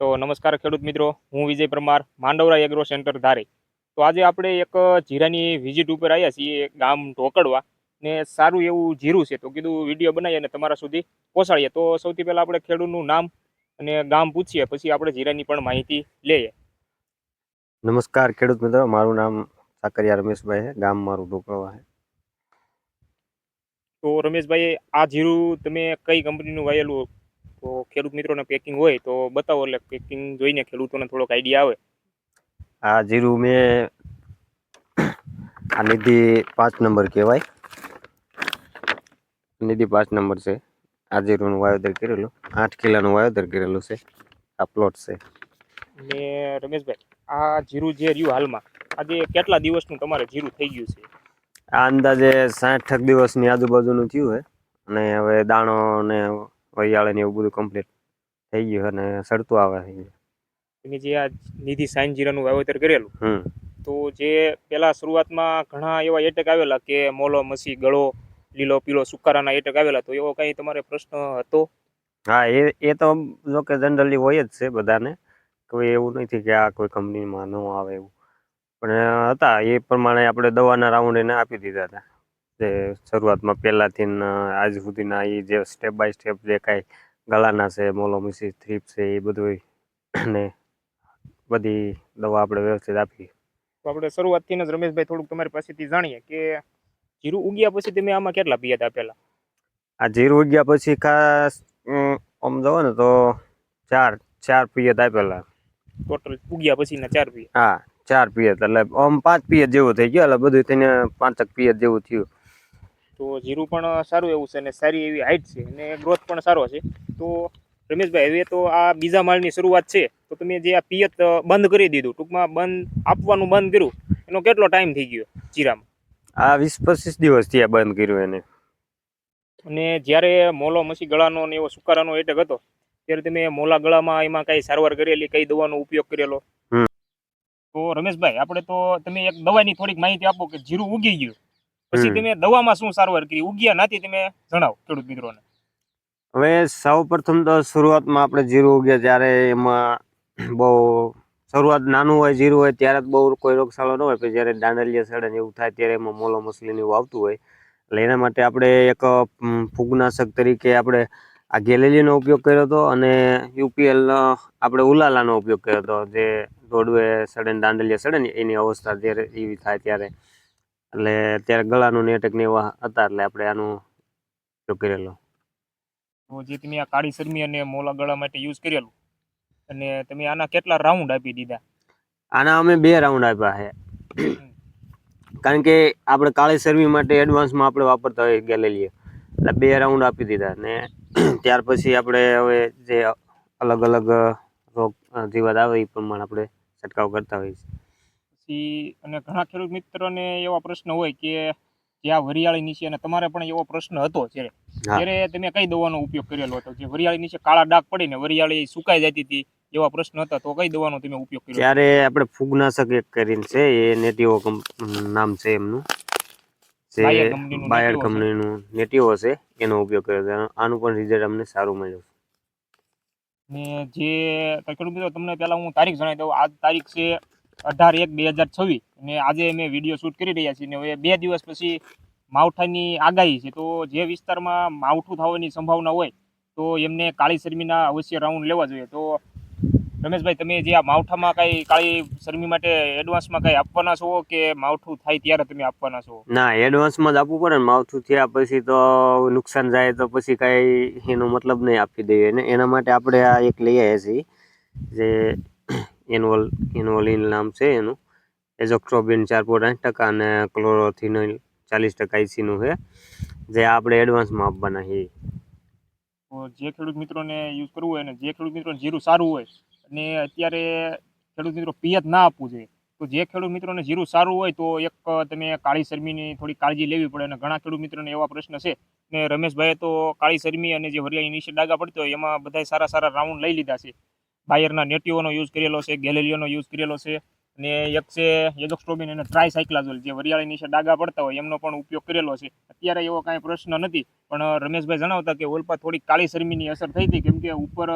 તો નમસ્કાર ખેડૂત મિત્રો હું વિજય પરમાર માંડવરા એગ્રો સેન્ટર ધારી. તો આજે આપણે એક જીરાની વિઝિટ ઉપર આવ્યા છીએ ગામ ઢોકડવા ને સારું એવું જીરું છે. તો કીધું વીડિયો બનાવીએ અને તમારા સુધી પહોંચાડીએ. તો સૌથી પહેલાં આપણે ખેડૂતનું નામ અને ગામ પૂછીએ પછી આપણે જીરાની પણ માહિતી લઈએ. નમસ્કાર ખેડૂત મિત્રો મારું નામ સાકરિયા રમેશભાઈ છે ગામ મારું ઢોકળવા છે. તો રમેશભાઈ આ જીરું તમે કઈ કંપનીનું વાયેલું તો ખેડૂત મિત્રોને પેકિંગ હોય તો બતાવો એટલે પેકિંગ જોઈને ખેડૂતોને થોડોક આઈડિયા આવે. આ જીરું મેં આ નિધિ પાંચ નંબર કહેવાય. નિધિ પાંચ નંબર છે. આ જીરુંનું વાવેતર કરેલું. આઠ કિલાનું વાવેતર કરેલું છે. આ પ્લોટ છે. ને રમેશભાઈ આ જીરું જે રહ્યું હાલમાં આજે કેટલા દિવસનું તમારે જીરું થઈ ગયું છે? આ અંદાજે સાઠ દિવસની આજુબાજુનું થયું છે. અને હવે દાણો ને વૈયાળે ને એવું બધું કમ્પ્લીટ થઈ ગયું અને સડતું આવે છે. એની જે આ નિધિ સાઈન જીરાનું વાવેતર કરેલું હમ. તો જે પેલા શરૂઆતમાં ઘણા એવા એટેક આવેલા કે મોલો મસી ગળો લીલો પીળો સુકારાના એટેક આવેલા તો એવો કઈ તમારે પ્રશ્ન હતો? હા એ એ તો જો કે જનરલી હોય જ છે બધાને કોઈ એવું નથી કે આ કોઈ કંપનીમાં ન આવે એવું. પણ હતા એ પ્રમાણે આપણે દવાના રાઉન્ડ એને આપી દીધા હતા. જે શરૂઆતમાં પહેલાંથી આજ સુધીના એ જે સ્ટેપ બાય સ્ટેપ જે કાંઈ ગળાના છે મોલોમિસિસ થ્રીપ છે એ બધું ને બધી દવા આપણે વ્યવસ્થિત આપી તો આપણે શરૂઆતથી જ રમેશભાઈ થોડુંક તમારી પાસેથી જાણીએ કે જીરું ઉગ્યા પછી તમે આમાં કેટલા પિયત આપેલા? આ જીરું ઉગ્યા પછી ખાસ આમ જવો ને તો ચાર ચાર પિયત આપેલા. ટોટલ ઉગ્યા પછીના ચાર પીએ હા ચાર પીએ એટલે આમ પાંચ પીએ જેવું થઈ ગયું એટલે બધું થઈને પાંચક પીએ જેવું થયું. તો જીરું પણ સારું એવું છે અને સારી એવી હાઈટ છે અને ગ્રોથ પણ સારો છે. તો રમેશભાઈ હવે તો આ બીજા માળની શરૂઆત છે. તો તમે જે આ પિયત બંધ કરી દીધું ટૂંકમાં બંધ આપવાનું બંધ કર્યું એનો કેટલો ટાઈમ થઈ ગયો જીરામાં? આ વીસ પચીસ દિવસ આ બંધ કર્યું એને. અને જ્યારે મોલો મસી ગળાનો ને એવો સુકારાનો એટેક હતો ત્યારે તમે મોલા ગળામાં એમાં કઈ સારવાર કરેલી કઈ દવાનો ઉપયોગ કરેલો? તો રમેશભાઈ આપણે તો તમે એક દવાની થોડીક માહિતી આપો કે જીરું ઉગી ગયું. પછી તમે દવામાં શું સારવાર કરી? ઉગ્યા નાથી તમે જણાવો ખેડૂત મિત્રોને. હવે સૌ પ્રથમ તો શરૂઆતમાં આપણે જીરું ઉગ્યા ત્યારે એમાં બહુ શરૂઆત નાનું હોય જીરું હોય ત્યારે જ બહુ કોઈ રોગચાળો ન હોય. પછી જ્યારે દાંડલિયા સડે ને એવું થાય ત્યારે એમાં મોલો મસલીને એવું આવતું હોય. એટલે એના માટે આપણે એક ફૂગનાશક તરીકે આપણે આ ગેલેલીનો ઉપયોગ કર્યો હતો અને યુપીએલ આપણે ઉલાલાનો ઉપયોગ કર્યો હતો. જે દોડવે સડે ને દાંડલિયા સડે ને એની અવસ્થા જ્યારે એવી થાય ત્યારે. એટલે ત્યારે ગળાનું ને એટેક ને એવા હતા એટલે આપણે આનો ઉપયોગ કરેલો. જે તમે આ કાળી શરમી અને મોલા ગળા માટે યુઝ કરેલું અને તમે આના કેટલા રાઉન્ડ આપી દીધા? આના અમે બે રાઉન્ડ આપ્યા છે. કારણ કે આપણે કાળી શરમી માટે એડવાન્સમાં આપણે વાપરતા હોય ગેલેલીએ. એટલે બે રાઉન્ડ આપી દીધા ને ત્યાર પછી આપણે હવે જે અલગ અલગ રોગ જીવાત આવે એ પ્રમાણે આપણે છંટકાવ કરતા હોઈએ છીએ. પછી અને ઘણા ખેડૂત મિત્રોને એવા પ્રશ્ન હોય કે જે આ વરિયાળી નીચે અને તમારે પણ એવો પ્રશ્ન હતો જ્યારે. ત્યારે તમે કઈ દવાનો ઉપયોગ કરેલો હતો? જે વરિયાળી નીચે કાળા ડાઘ પડીને વરિયાળી સુકાઈ જતી હતી એવા પ્રશ્ન હતા તો કઈ દવાનો તમે ઉપયોગ કર્યો? ત્યારે આપણે ફૂગનાશક એક કરીને છે એ નેટિવો નામ છે એમનું. જે બાયર કંપનીનું નેટિવો છે. છે એનો ઉપયોગ કર્યો હતો. આનું પણ રિઝલ્ટ અમને સારું મળ્યું. ને જે ખેડૂત મિત્રો તમને પહેલા હું તારીખ જણાવી દઉં. આજ તારીખ છે અઢાર એક બે હજાર છવ્વીસ. અને આજે અમે વીડિયો શૂટ કરી રહ્યા છીએ. ને હવે બે દિવસ પછી માવઠાની આગાહી છે. તો જે વિસ્તારમાં માવઠું થવાની સંભાવના હોય, તો એમને કાળી શરમીના અવશ્ય રાઉન્ડ લેવા જોઈએ. તો રમેશભાઈ, તમે જે આ માવઠામાં કઈ કાળી શરમી માટે એડવાન્સમાં કઈ આપવાના છો કે માવઠું થાય ત્યારે તમે આપવાના છો? ના એડવાન્સમાં જ આપવું પડે ને. માવઠું થયા પછી તો નુકસાન જાય તો પછી કાંઈ એનો મતલબ નહીં આપી દઈએ. ને એના માટે આપણે આ એક લઈ આવ્યા છીએ, જે એન્યુઅલ એન્યુઅલિન નામ છે એનું. એઝોક્ટ્રોબિન ચાર પોઈન્ટ આઠ ટકા અને ક્લોરોથિનોઇલ ચાલીસ ટકા આઈસીનું છે. જે આપણે એડવાન્સમાં આપવાના છે જે ખેડૂત મિત્રોને યુઝ કરવું હોય અને જે ખેડૂત મિત્રોને જીરું સારું હોય અને અત્યારે ખેડૂત મિત્રો પિયત ના આપવું જોઈએ, તો જે ખેડૂત મિત્રોને જીરું સારું હોય તો એક તમે કાળી શરમીની થોડી કાળજી લેવી પડે અને ઘણા ખેડૂત મિત્રોને એવા પ્રશ્ન છે. ને રમેશભાઈએ તો કાળી શરમી અને જે વરિયાળી નીચે ડાગા પડતો હોય એમાં બધાય સારા સારા રાઉન્ડ લઈ લીધા છે. બાયરના નેટિવોનો યુઝ કરેલો છે, ગેલેલિયોનો યુઝ કરેલો છે. અને એક છે યજોક્સ્ટ્રોબિન અને ટ્રાયસાયક્લાઝોલ, જે વરિયાળી નીચે ડાગા પડતા હોય, એમનો પણ ઉપયોગ કરેલો છે. અત્યારે એવો કાંઈ પ્રશ્ન નથી, પણ રમેશભાઈ જણાવતા કે ઓલપા થોડી કાળી શરમીની અસર થઈ હતી, કેમ કે ઉપર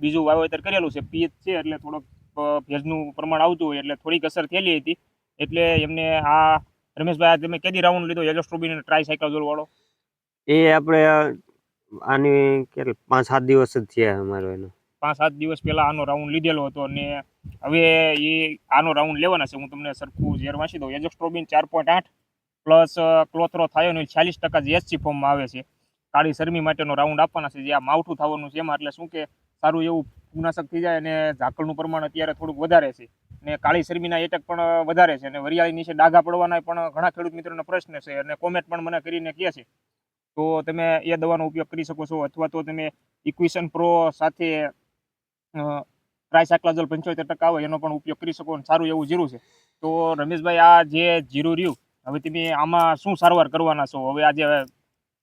બીજું વાવેતર કરેલું છે, પીએચ છે, એટલે થોડોક ભેજનું પ્રમાણ આવતું હોય, એટલે થોડીક અસર થયેલી હતી. એટલે એમને આ, રમેશભાઈ તમે કેદી રાઉન્ડ લીધો એલોસ્ટ્રોબિન અને ટ્રાયસાઇક્લોઝોલ વાળો? એ આપણે આની કેટલા પાંચ સાત દિવસ જ થયા અમારો એનો. પાંચ સાત દિવસ પહેલા આનો રાઉન્ડ લીધેલો હતો અને હવે એ આનો રાઉન્ડ લેવાના છે. હું તમને સરખું ઝેર વાંચી દઉં. એજોસ્ટ્રોબિન ચાર પોઈન્ટ આઠ પ્લસ ક્લોથરો થાયોનો છ્યાલીસ ટકા જીએસસી ફોર્મમાં આવે છે. કાળી શરમી માટેનો રાઉન્ડ આપવાના છે. જે આ માવઠું થવાનું છે એમાં એટલે શું કે સારું એવું ફૂગનાશક થઈ જાય અને ઝાકળનું પ્રમાણ અત્યારે થોડુંક વધારે છે. ને કાળી શરમીના એટક પણ વધારે છે. અને વરિયાળી નીચે ડાઘા પડવાના પણ ઘણા ખેડૂત મિત્રોનો પ્રશ્ન છે અને કોમેન્ટ પણ મને કરીને કહે છે. તો તમે એ દવાનો ઉપયોગ કરી શકો છો અથવા તો તમે ઇક્વિશન પ્રો સાથે ટ્રાયસાક્લાઝોલ પંચોતેર ટકા હોય એનો પણ ઉપયોગ કરી શકો અને સારું એવું જીરું છે. તો રમેશભાઈ, આ જે જીરું રહ્યું, હવે તમે આમાં શું સારવાર કરવાના છો? હવે આજે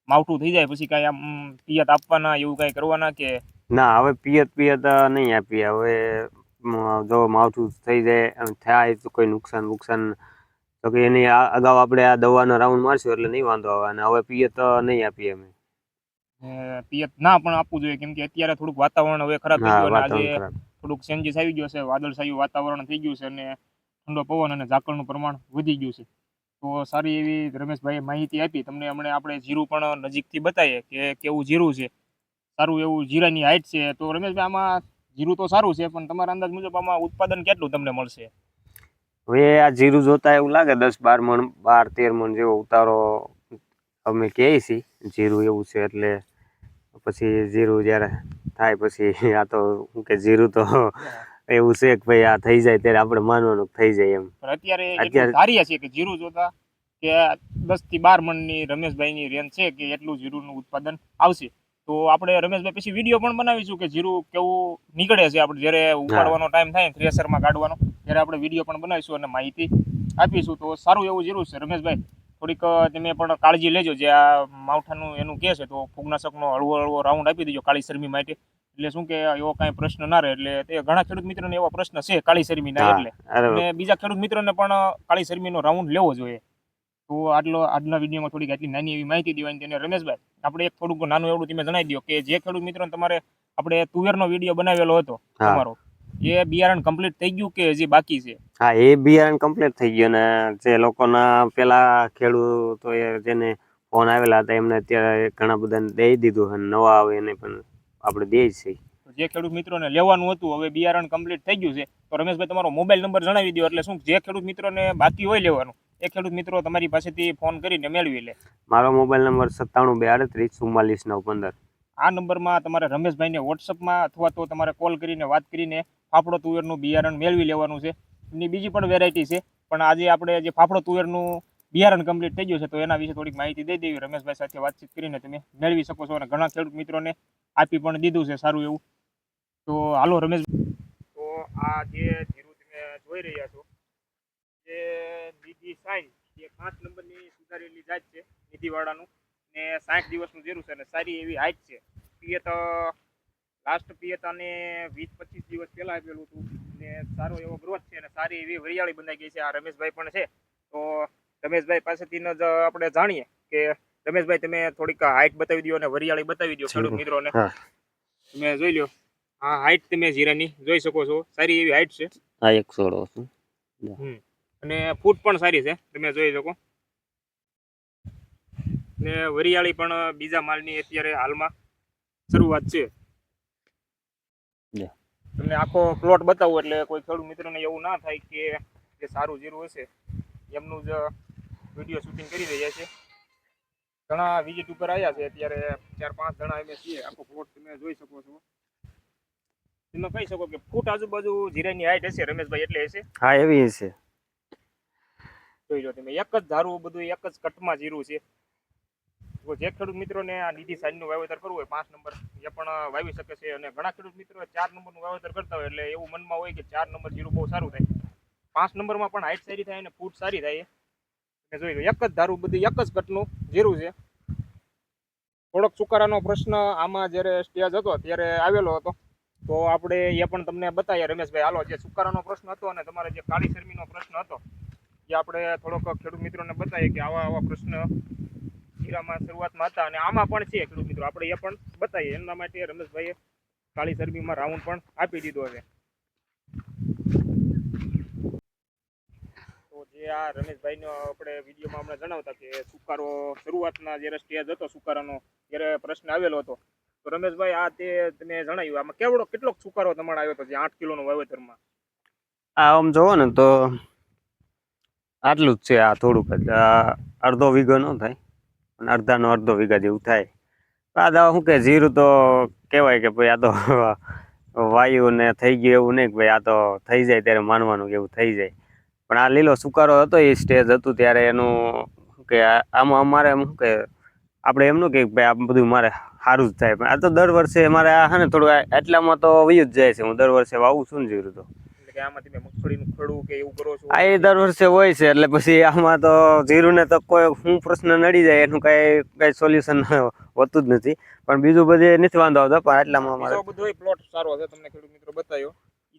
માવઠું થઈ જાય, પછી કાંઈ આમ પિયત આપવાના, એવું કાંઈ કરવાના કે? ના, હવે પિયત પિયત નહીં આપીએ. હવે જો માવઠું થઈ જાય થાય તો કોઈ નુકસાન નુકસાન તો કે એની અગાઉ આપણે આ દવાનો રાઉન્ડ મારશું એટલે નહીં વાંધો આવે. અને હવે પિયત તો નહીં આપીએ અમે. પિયત ના પણ આપવું જોઈએ. કેમ કે અત્યારે થોડુંક વાતાવરણ હવે ખરાબ થઈ ગયું આજે થોડુંક ચેન્જીસ આવી ગયો છે. વાદળછાયું વાતાવરણ થઈ ગયું છે અને ઠંડો પવન અને ઝાકળનું પ્રમાણ વધી ગયું છે. તો સારી એવી રમેશભાઈએ માહિતી આપી. તમને હમણે આપણે જીરું પણ નજીકથી બતાવીએ કે કેવું જીરું છે. સારું એવું જીરાની હાઈટ છે. તો રમેશભાઈ આમાં જીરું તો સારું છે પણ તમારા અંદાજ મુજબ આમાં ઉત્પાદન કેટલું તમને મળશે? હવે આ જીરું જોતા એવું લાગે દસ બાર મણ બાર તેર મણ જેવો ઉતારો અમે કહીએ છીએ. જીરું એવું છે એટલે પછી જીરું જ્યારે થાય પછી આ તો શું કે જીરું તો એવું છે કે ભાઈ આ થઈ જાય ત્યારે આપણે માનવાનું થઈ જાય એમ. અત્યારે અત્યારે- ધારીએ છીએ કે જીરું જોતા કે દસથી બાર મણની રમેશભાઈની રેન્જ છે કે એટલું જીરુંનું ઉત્પાદન આવશે. તો આપણે રમેશભાઈ પછી વીડિયો પણ બનાવીશું કે જીરું કેવું નીકળે છે આપણે જ્યારે ઉપાડવાનો ટાઈમ થાય થ્રેસરમાં કાઢવાનો ત્યારે આપણે વીડિયો પણ બનાવીશું અને માહિતી આપીશું. તો સારું એવું જીરું છે રમેશભાઈ. થોડીક તમે પણ કાળજી લેજો. જે આ માવઠાનું એનું કહે છે તો ફૂગનાશકનો હળવો હળવો રાઉન્ડ આપી દેજો કાળી શરમી માટે. એટલે શું કે એવો કાંઈ પ્રશ્ન ના રહે. એટલે તે ઘણા ખેડૂત મિત્રોને એવો પ્રશ્ન છે કાળી શરમી ના એટલે. અને બીજા ખેડૂત મિત્રોને પણ કાળી શરમીનો રાઉન્ડ લેવો જોઈએ. તો આટલો આજના વિડીયોમાં થોડીક આટલી નાની એવી માહિતી દેવાની તેને રમેશભાઈ આપણે એક થોડુંક નાનું એવડું તમે જણાવી દો કે જે ખેડૂત મિત્રો તમારે આપણે તુવેરનો વીડિયો બનાવેલો હતો તમારો. એ બિયારણ કમ્પ્લીટ થઈ ગયું કે હજી બાકી છે? હા એ બિયારણ કમ્પ્લીટ થઈ ગયું ને જે લોકોના પેલા ખેડૂતો એ જેને ફોન આવેલા હતા એમને અત્યારે ઘણા બધાને દઈ દીધું અને નવા આવે એને પણ આપણે દઈએ જ છીએ. જે ખેડૂત મિત્રોને લેવાનું હતું હવે બિયારણ કમ્પ્લીટ થઈ ગયું છે. તો રમેશભાઈ તમારો મોબાઈલ નંબર જણાવી દો એટલે શું જે ખેડૂત મિત્રોને બાકી હોય લેવાનું એ ખેડૂત મિત્રો તમારી પાસેથી ફોન કરીને મેળવી લે. મારો મોબાઈલ નંબર સત્તાણું બે આડત્રીસ ચુમ્માલીસ નવ પંદર આ નંબરમાં તમારે રમેશભાઈને વોટ્સઅપમાં અથવા તો તમારે કોલ કરીને વાત કરીને ફાફડો તુવેરનું બિયારણ મેળવી લેવાનું છે. એની બીજી પણ વેરાયટી છે. પણ આજે આપણે જે ફાફડો તુવેરનું બિયારણ કમ્પ્લીટ થઈ ગયું છે, તો એના વિશે થોડીક માહિતી દઈ દેવી. રમેશભાઈ સાથે વાતચીત કરીને તમે મેળવી શકો છો અને ઘણા ખેડૂત મિત્રોને આપી પણ દીધું છે, સારું એવું. તો હાલો રમેશ. તો આ જે જીરું તમે જોઈ રહ્યા છો જે નિધિ સાઈન જે પાંચ નંબરની સુધારેલી જાત છે, નિધિવાળાનું. ને સાઠ દિવસનું જીરું છે અને સારી એવી હાઈટ છે. પિયત લાસ્ટ પિયત અને વીસ પચીસ દિવસ પહેલા આપેલું હતું. ને સારો એવો ગ્રોથ છે અને સારી એવી વરિયાળી બંધાઈ ગઈ છે. આ રમેશભાઈ પણ છે. તો રમેશભાઈ પાસેથી જ આપણે જાણીએ કે રમેશભાઈ તમે થોડીક હાઈટ બતાવી દો અને વરિયાળી બતાવી દો ખેડૂત મિત્રોને. તમે જોઈ લો હા હાઈટ તમે જીરાની જોઈ શકો છો. સારી એવી હાઈટ છે. હા એક સોળો અને ફૂટ પણ સારી છે. તમે જોઈ શકો. ને વરિયાળી પણ બીજા માલની અત્યારે હાલમાં શરૂઆત છે. તમને આખો પ્લોટ બતાવું એટલે કોઈ ખેડૂત મિત્રને એવું ના થાય કે જે સારું જીરું હશે. એમનું જ વીડિયો શૂટિંગ કરી રહ્યા છે. ઘણા વિઝિટ ઉપર આવ્યા છે. અત્યારે ચાર પાંચ જણા એમ છીએ. આખો પ્લોટ તમે જોઈ શકો છો. તમે કહી શકો કે ફૂટ આજુબાજુ જીરાની હાઈટ હશે રમેશભાઈ એટલે હશે? હા એવી છે જોઈ લો તમે. એક જ ધારું બધું એક જ કટમાં જીરું છે. તો જે ખેડૂત મિત્રોને આ નિધિ સાઈડનું વાવેતર કરવું હોય, પાંચ નંબર એ પણ વાવી શકે છે. અને ઘણા ખેડૂત મિત્રો ચાર નંબરનું વાવેતર કરતા હોય એટલે એવું મનમાં હોય કે ચાર નંબર જીરું બહુ સારું થાય. પાંચ નંબરમાં પણ હાઈટ સારી થાય અને ફૂટ સારી થાય એ. જોઈ લો, એક જ ધારું, બધું એક જ કટનું જીરું છે. થોડોક ચુકારાનો પ્રશ્ન આમાં જ્યારે સ્ટેજ હતો, ત્યારે આવેલો હતો. તો આપણે એ પણ તમને બતાવીએ. રમેશભાઈ, હાલો, જે સુકારાનો પ્રશ્ન હતો અને તમારે જે કાળી શરમીનો પ્રશ્ન હતો, એ આપણે થોડોક ખેડૂત મિત્રોને બતાવીએ કે આવા આવા પ્રશ્ન જીરામાં શરૂઆતમાં હતા અને આમાં પણ છે ખેડૂત મિત્રો. આપણે એ પણ બતાવીએ. એમના માટે રમેશભાઈએ કાળી ચરબીમાં રાઉન્ડ પણ આપી દીધો છે. તો જે આ રમેશભાઈનો આપણે વિડીયોમાં હમણાં જણાવતા કે સુકારો શરૂઆતના જ્યારે સ્ટેજ હતો સુકારાનો જ્યારે પ્રશ્ન આવેલો હતો. તો રમેશભાઈ, આ તે તમે જણાવ્યું. આમાં કેવડો કેટલોક સુકારો તમારે આવ્યો હતો, જે આઠ કિલોનો વાવેતરમાં? આ આમ જોવો ને તો આટલું જ છે આ થોડુંક જ. અડધો વીઘો ન થાય. પણ અડધાનો અડધો વીઘા જેવું થાય. આ દવા શું કે, જીરું તો કહેવાય કે ભાઈ આ તો વાયુ ને થઈ ગયું એવું નહીં કે ભાઈ આ તો થઈ જાય ત્યારે માનવાનું કે એવું થઈ જાય. પણ આ લીલો સુકારો હતો એ સ્ટેજ હતું ત્યારે એનું કે, આમાં અમારે એમ કે, આપણે એમનું કે ભાઈ આ બધું મારે સારું જ થાય. પણ આ તો દર વર્ષે મારે આ ને થોડું એટલામાં તો વયું જ જાય છે. હું દર વર્ષે વાવું છું ને જીરું તો. કે આમાં તમે મગફળીનું ખડું કે એવું કરો છો? આ એ દર વર્ષે હોય છે એટલે પછી આમાં તો જીરું ને તો કોઈ શું પ્રશ્ન નડી જાય એનું કઈ કઈ સોલ્યુશન હોતું જ નથી. પણ બીજું બધે નથી વાંધો આવતો પણ આટલામાં અમારે બધો પ્લોટ સારો છે તમને ખેડૂત મિત્રો બતાવ્યો.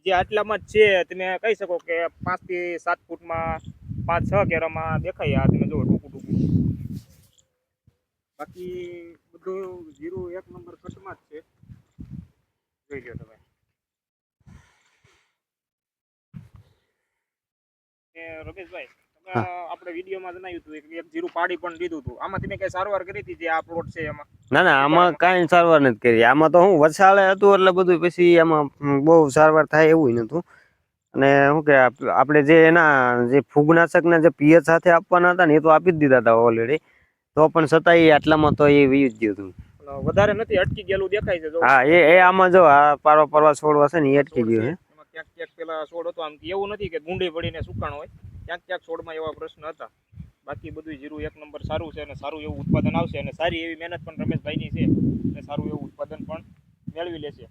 જે આટલામાં છે તમે કહી શકો કે પાંચથી સાત ફૂટમાં પાંચ છ કેરામાં દેખાય આ તમે જો ટૂંકું ટૂંકું. બાકી બધું જીરું એક નંબર કટમાં જ છે. જોઈ લો તમે એ રમેશભાઈ આપણે વિડીયોમાં જણાવ્યું હતું કે એક જીરું પાડી પણ લીધું હતું. આમાં તમે કઈ સારવાર કરી હતી જે આ પ્લોટ છે એમાં? ના ના આમાં કાંઈ? સારવાર નથી કરી. આમાં તો હું વરસાળે હતું એટલે બધું પછી એમાં બહુ સારવાર થાય એવું નહોતું. અને શું કે આપણે જે એના જે ફૂગનાશકના જે પિયત સાથે આપવાના હતા ને એ તો આપી જ દીધા હતા ઓલરેડી તો પણ છતાં એ આટલામાં તો એ વીજ ગયું હતું. વધારે નથી અટકી ગયેલું દેખાય છે હા એ એ આમાં જો આ પારવા પારવા છોડવા છે ને એ અટકી ગયું છે. ક્યાંક ક્યાંક પેલા છોડ હતો. આમ એવું નથી કે ગુંડી પડીને સુકાણ હોય. ક્યાંક ક્યાંક છોડમાં એવા પ્રશ્ન હતા. બાકી બધું જીરું એક નંબર સારું છે અને સારું એવું ઉત્પાદન આવશે અને સારી એવી મહેનત પણ રમેશભાઈની છે. અને સારું એવું ઉત્પાદન પણ મેળવી લેશે.